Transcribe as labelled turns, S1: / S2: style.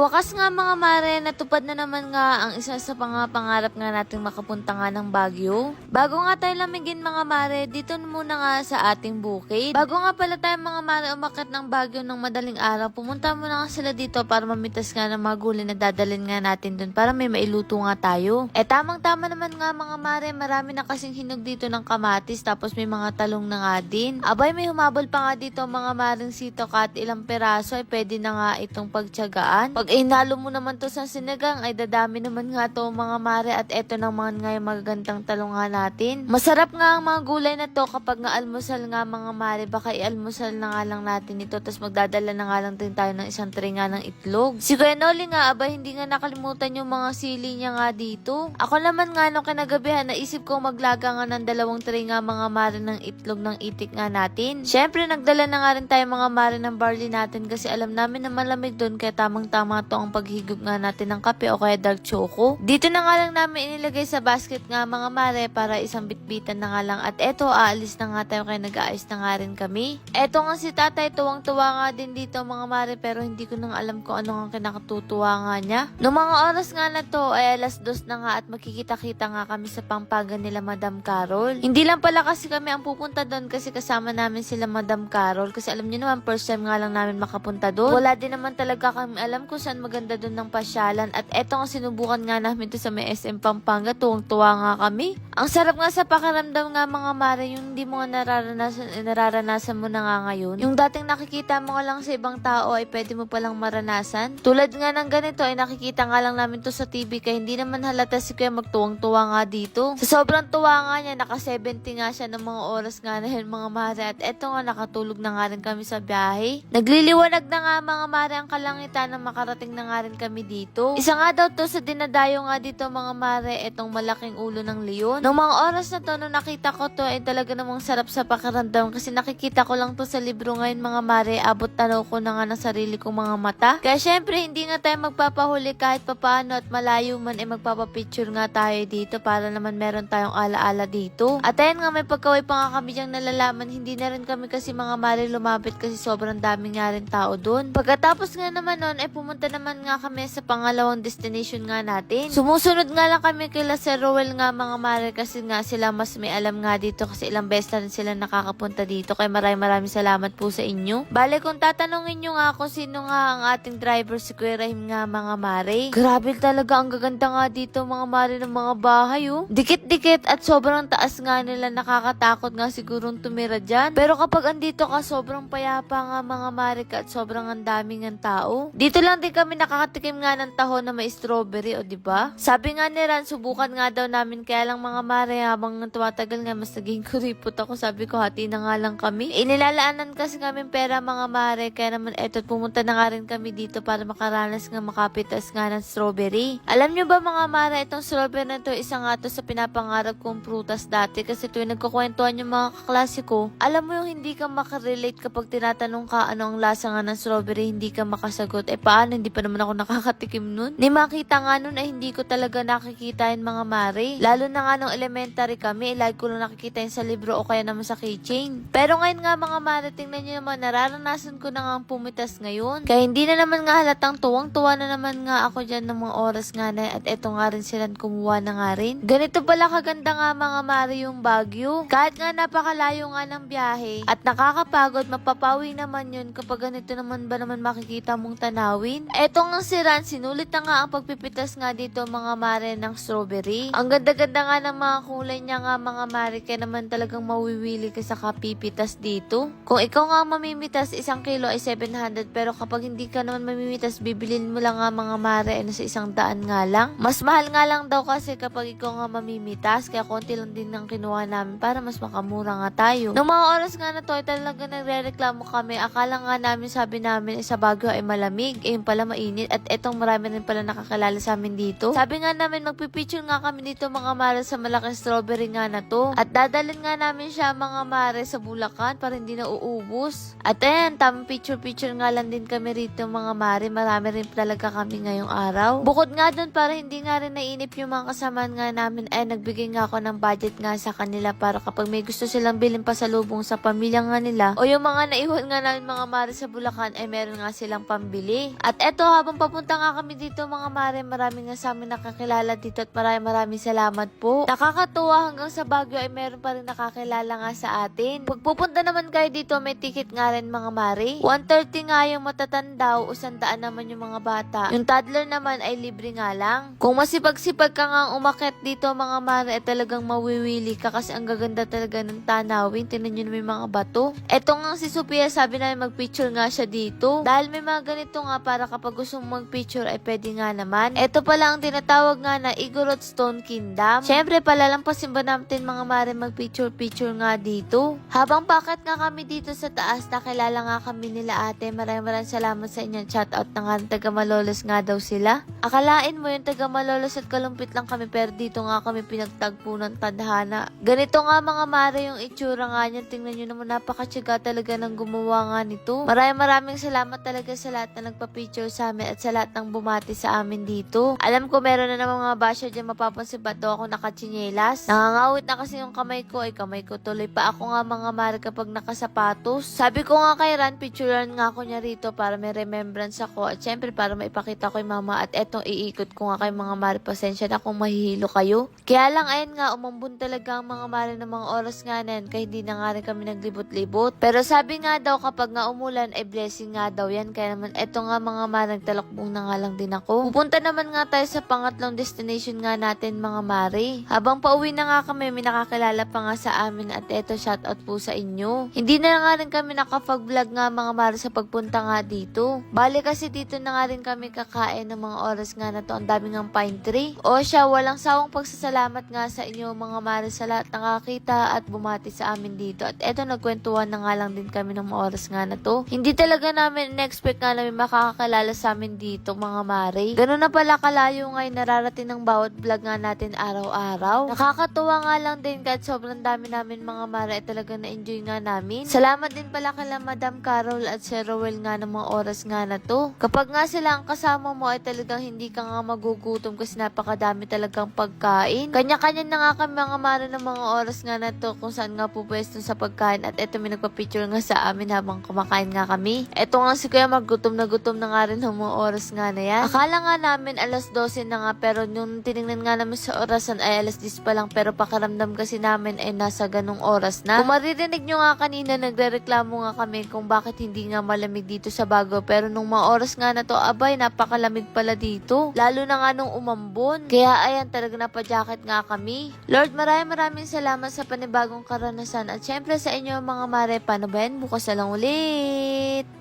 S1: Wakas nga mga mare, natupad na naman nga ang isa sa mga pangarap nga nating makapunta nga ng Baguio. Bago nga tayo lamigin mga mare, dito muna nga sa ating bukid. Bago nga pala tayo mga mare umakit ng Baguio ng madaling araw, pumunta muna nga sila dito para mamitas nga ng mga gulay na dadalhin nga natin dun para may mailuto nga tayo. Eh tamang tama naman nga mga mare, marami na kasing hinog dito ng kamatis tapos may mga talong na nga din. Abay may humabol pa nga dito mga maring sito kahit ilang peraso ay pwede na nga itong pagtyagaan. Pag inalo mo naman to sa sinigang ay dadami naman nga to mga mare at eto naman nga yung magagandang talong nga natin. Masarap nga ang mga gulay na to kapag nga almusal nga mga mare baka i-almusal na nga lang natin ito tapos magdadala na nga lang din tayo ng isang tray nga ng itlog. Si Kuya Noli nga aba hindi nga nakalimutan yung mga sili niya nga dito. Ako naman nga nung kinagabihan naisip ko maglaga nga ng dalawang tray nga mga mare ng itlog ng itik nga natin. Syempre nagdala na nga rin tayo mga mare ng barley natin kasi alam namin na malamig doon kaya tamang tama to ang paghigop nga natin ng kape o kaya dark choco. Dito na nga lang namin inilagay sa basket nga mga mare para isang bitbitan na nga lang at eto aalis na nga tayo kaya nag-aayos na nga rin kami. Eto nga si tatay tuwang-tuwa nga din dito mga mare pero hindi ko nang alam kung ano ang kinakatutuwa nga niya. Noong mga oras nga na to ay alas dos na nga at makikita-kita nga kami sa pangpagan nila Madam Carol. Hindi lang pala kasi kami ang pupunta doon kasi kasama namin sila Madam Carol kasi alam niyo naman first time nga lang namin makapunta doon. Wala din naman talaga kami alam kung saan maganda doon ng pasyalan at eto nga sinubukan nga namin to sa may SM Pampanga tuwang-tuwa nga kami. Ang sarap nga sa pakiramdam nga mga mare yung hindi mo nga nararanasan, eh, nararanasan mo na nga ngayon. Yung dating nakikita mo nga lang sa ibang tao ay pwede mo palang maranasan. Tulad nga ng ganito ay nakikita nga lang namin to sa TV kaya hindi naman halata si Kuya magtuwang-tuwa nga dito. Sa sobrang tuwa nga niya, naka 70 nga siya ng mga oras nga na yun mga mare at eto nga nakatulog na nga rin kami sa biyahe. Nagliliwanag na nga mga mare ang kalangitan na makarating na nga rin kami dito. Isa nga daw to sa dinadayo nga dito mga mare etong malaking ulo ng leon. Nung mga oras na to, nung nakita ko to ay talaga namang sarap sa pakiramdam kasi nakikita ko lang to sa libro ngayon mga mare abot tanaw ko na nga ng sarili kong mga mata. Kaya syempre hindi nga tayo magpapahuli kahit papaano at malayo man ay magpapapicture nga tayo dito para naman meron tayong alaala dito. At ayan nga may pagkaway pa nga kami diyang nalalaman hindi na rin kami kasi mga mare lumapit kasi sobrang dami nga rin tao doon. Pagkatapos nga naman nun ay pumunta naman nga kami sa pangalawang destination nga natin. Sumusunod nga lang kami kila Sir Rowell nga mga mare kasi nga sila mas may alam nga dito kasi ilang beses na rin sila nakakapunta dito kaya maraming maraming salamat po sa inyo. Bale kung tatanungin nyo nga kung sino nga ang ating driver si Kuya Rahim nga mga mare. Grabe talaga ang gaganda nga dito mga mare ng mga bahay oh. Dikit-dikit at sobrang taas nga nila nakakatakot nga sigurong tumira dyan. Pero kapag andito ka sobrang payapa nga mga mare ka at sobrang ang daming ang tao. Dito lang din kami nakakatikim nga ng tahon na may strawberry o di ba? Sabi nga ni Ran subukan nga daw namin kaya lang mga mare habang tumatagal nga mas naging kuripot ako sabi ko hati na nga lang kami. Inilalaanan kasi kami pera mga mare kaya naman eto pumunta na nga rin kami dito para makaranas nga makapitas nga ng strawberry. Alam nyo ba mga mare itong strawberry na to isa nga to sa pinapangarap kong prutas dati kasi tuwing nagkukwentuhan yung mga kaklase ko alam mo yung hindi ka makarelate kapag tinatanong ka ano ang lasa nga ng strawberry hindi ka makasagot eh paano hindi pa naman ako nakakatikim nun. Ni makita nga nun ay hindi ko talaga nakikita yung mga mare. Lalo na nga nung elementary kami lagi ko lang nakikita yun sa libro o kaya naman sa keychain. Pero ngayon nga mga mare tingnan nyo naman nararanasan ko na nga ang pumitas ngayon. Kaya hindi na naman nga halatang tuwang-tuwa na naman nga ako dyan ng mga oras nga na at eto nga rin silang kumuha na nga rin. Ganito pala kaganda nga mga mare yung Baguio. Kahit nga napakalayo nga ng biyahe at nakakapagod mapapawi naman yun kapag ganito naman ba naman makikita mong tanawin eto nga si Ran sinulit na nga ang pagpipitas nga dito mga mare ng strawberry. Ang ganda-ganda nga ng mga kulay niya nga mga mare kaya naman talagang mawiwili ka sa kapipitas dito. Kung ikaw nga mamimitas isang kilo ay 700 pero kapag hindi ka naman mamimitas bibilin mo lang nga mga mare ay nasa isang daan nga lang. Mas mahal nga lang daw kasi kapag ikaw nga mamimitas kaya konti lang din ang kinuha namin para mas makamura nga tayo. Nung mga oras nga na to talaga nagre-reklamo kami. Akala nga namin sabi namin sa Baguio ay malamig. Eh pala mainit at etong marami rin pala nakakilala sa amin dito. Sabi nga namin magpipicture nga kami dito mga mare sa malaking strawberry nga na to. At dadalhin nga namin siya mga mare sa Bulacan para hindi na uubos. At ayan tamang picture-picture nga lang din kami rito mga mare. Marami rin talaga kami ngayong araw. Bukod nga dun para hindi nga rin nainip yung mga kasamaan nga namin ay nagbigay nga ako ng budget nga sa kanila para kapag may gusto silang bilhin pa sa lubong sa pamilya nga nila o yung mga naiwan nga namin mga mare sa Bulacan ay meron nga silang pambili. At eto, habang papunta nga kami dito mga mare, marami nga sa amin nakakilala dito at maraming maraming salamat po. Nakakatuwa hanggang sa Baguio ay meron pa rin nakakilala nga sa atin. Pag pupunta naman kayo dito, may ticket nga rin mga mare. 130 nga yung matatandaw, usandaan naman yung mga bata. Yung toddler naman ay libre nga lang. Kung masipag-sipag ka nga umakit dito mga mare, ay talagang mawiwili ka kasi ang gaganda talaga ng tanawin. Tinan nyo naman yung mga bato. Eto nga si Sophia, sabi namin magpicture nga siya dito. Dahil may mga ganito nga para kapag gusto mong magpicture ay pwede nga naman. Eto pala ang tinatawag nga na Igorot Stone Kingdom. Siyempre palalampasin ba natin mga mare magpicture-picture nga dito. Habang paket nga kami dito sa taas, nakilala nga kami nila ate. Maraming maraming salamat sa inyo. Shout out na nga ng taga Malolos nga daw sila. Akalain mo yung taga Malolos at kalumpit lang kami pero dito nga kami pinagtagpo ng tadhana. Ganito nga mga mare yung itsura nga niyan. Tingnan nyo naman napakatsaga talaga ng gumawa nga nito. Maraming maraming salamat talaga sa lahat na nagpa-picture sa amin at sa lahat ng bumati sa amin dito. Alam ko meron na naman mga basher dyan mapapansin ba daw ako nakachinelas. Nangangawit na kasi yung kamay ko ay kamay ko tuloy pa ako nga mga mare kapag nakasapatos. Sabi ko nga kay Ran, picturean nga ako niya rito para may remembrance ako at syempre para maipakita ko kay mama at etong iikot ko nga kay mga mare pasensya na kung mahihilo kayo. Kaya lang ayun nga umambun talaga ang mga mare ng mga oras nga yan kaya hindi na nga rin kami naglibot-libot. Pero sabi nga daw kapag nga umulan ay blessing nga daw yan kaya naman eto nga mga mare nagtalakbong na nga lang din ako. Pupunta naman nga tayo sa pangatlong destination nga natin mga mare. Habang pauwi na nga kami may nakakilala pa nga sa amin at eto shoutout po sa inyo. Hindi na nga rin kami nakapag-vlog nga mga mare sa pagpunta nga dito. Bali kasi dito na nga rin kami kakain ng mga oras nga na to. Ang daming ng pine tree. O siya, walang sawang pagsasalamat nga sa inyo mga mare sa lahat nakakita at bumati sa amin dito. At eto nagkwentuhan na nga lang din kami ng mga oras nga na to. Hindi talaga namin in-expect nga namin makakakilala sa amin dito mga mare. Ganun na pala kalayo ngayon nararating ng bawat vlog nga natin araw-araw. Nakakatuwa nga lang din kahit sobrang dami namin mga mare at talaga na-enjoy nga namin. Salamat din pala kala Madam Carol at Sir Rowell nga ng mga oras nga na to. Kapag nga sila ang kasama mo ay talagang hindi ka nga magugutom kasi napakadami talagang pagkain. Kanya-kanya na nga kami mga mare ng mga oras nga na to kung saan nga po pwesto sa pagkain at eto may nagpa-picture nga sa amin habang kumakain nga kami. Eto nga si Kuya maggutom na gutom na nga rin ng mga oras nga na yan. Akala nga namin alas 12 na nga pero nung tinignan nga namin sa orasan ay alas 10 pa lang pero pakiramdam kasi namin ay nasa ganong oras na. Kung maririnig nyo nga kanina nagre-reklamo nga kami kung bakit hindi nga malamig dito sa bago pero nung mga oras nga na to abay napakalamig pala dito. Lalo na nga nung umambon. Kaya ayan talaga napajacket nga kami. Lord maraming maraming salamat sa panibagong karanasan at syempre sa inyo mga mare paano ba yan? Bukas na lang ulit.